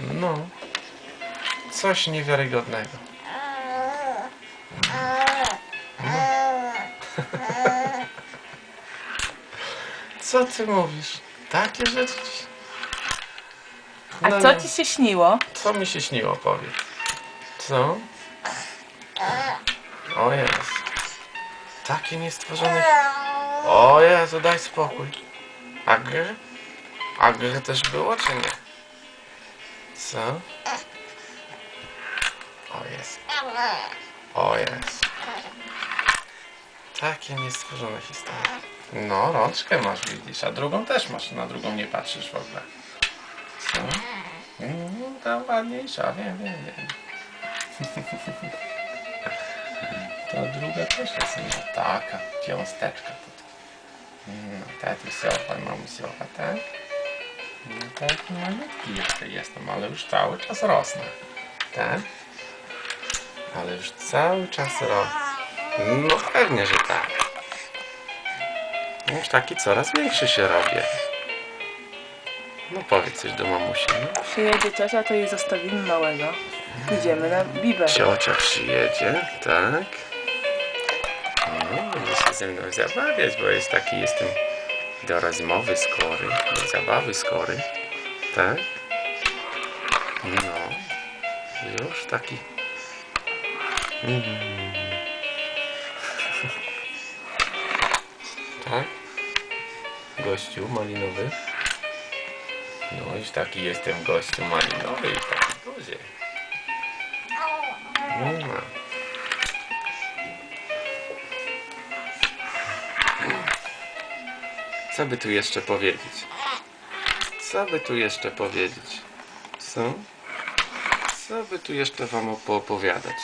No. Coś niewiarygodnego. Co ty mówisz? Takie rzeczy. A No co nie. ci się śniło? Co mi się śniło, powiedz? Co? O Jezu. Takie niestworzone... O Jezu, daj spokój. A gry? A gry też było, czy nie? Co? O Jezu. O Jezu. Takie niestworzone historie. No, rączkę masz, widzisz, a drugą też masz. Na drugą nie patrzysz w ogóle. Co? Mm, ta ładniejsza, wiem, wiem, wiem. Ta druga też jest no, taka piąsteczka tutaj. No, tatusiowa, mamusiowa, tak? No tak, malutki jeszcze jestem, ale już cały czas rosnę. Tak? Ale już cały czas rosnę. No pewnie, że tak. Już taki coraz większy się robię. No powiedz coś do mamusi, no. Przyjedzie ciocia, to jej zostawimy małego. Idziemy na bibę. Ciocia przyjedzie, tak. No, będzie się ze mną zabawiać, bo jest taki, jestem do rozmowy skory, do zabawy skory, tak. No, już taki. Mhm. Tak? Gościu malinowy. No, już taki jestem gościu malinowy i taki duży. No. Co by tu jeszcze powiedzieć? Co by tu jeszcze powiedzieć? Co? Co by tu jeszcze wam opowiadać?